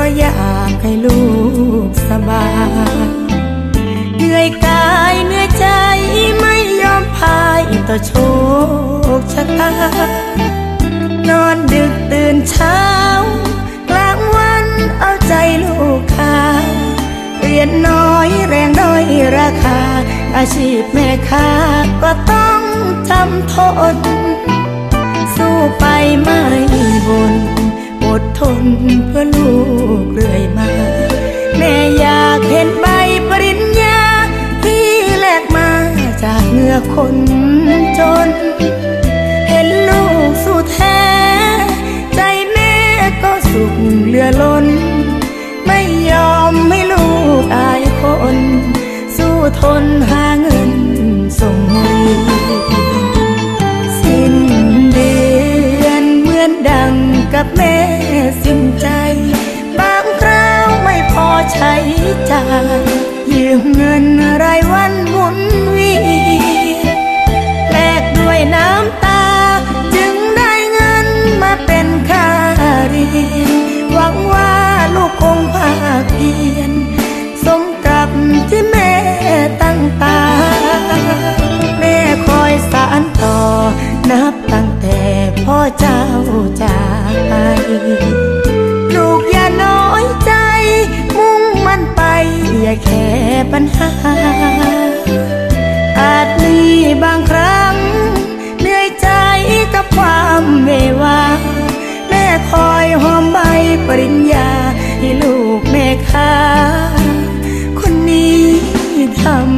เพราะอยากให้ลูกสบายเหนื่อยกายเหนื่อยใจไม่ยอมพายต่อโชคชะตานอนดึกตื่นเช้ากลางวันเอาใจลูกค้าเรียนน้อยแรงด้อยราคา อาชีพแม่ค้าก็ต้องจำทนสู้ไปไม่บนอ ดทนเพื่อลูกเรื่อยมา แม่อยากเห็นใบปริญญา ที่แลกมาจากเหงื่อคนจน จายยืมเงินรายวันหมุนเวียนแลกด้วยน้ำตา จึงได้เงินมาเป็นค่าเรียนหวังว่าลูกคงภาคเพียน สมกับที่แม่ตั้งตา แม่คอยสานต่อนับตั้งแต่พ่อเจ้าจากไป อย่าแค่ปัญหา อาจมีบางครั้ง เหนื่อยใจกับความเววา แม่คอยหอมใบปริญญา ให้ลูกแม่ค้าคนนี้ทำ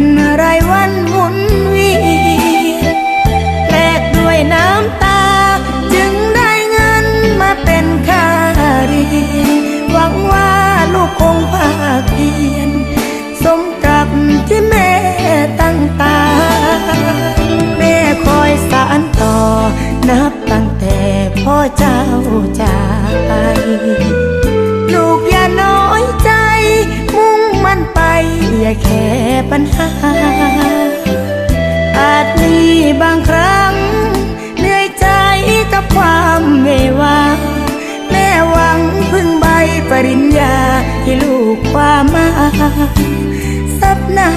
นรายวันหมุนเวียน ยแค่ปัญหา อาจมีบางครั้ง เหนื่อยใจกับความเววาแม่หวังพึ่งใบปริญญาให้ลูกความมาซับน้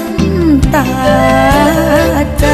ำตาใจ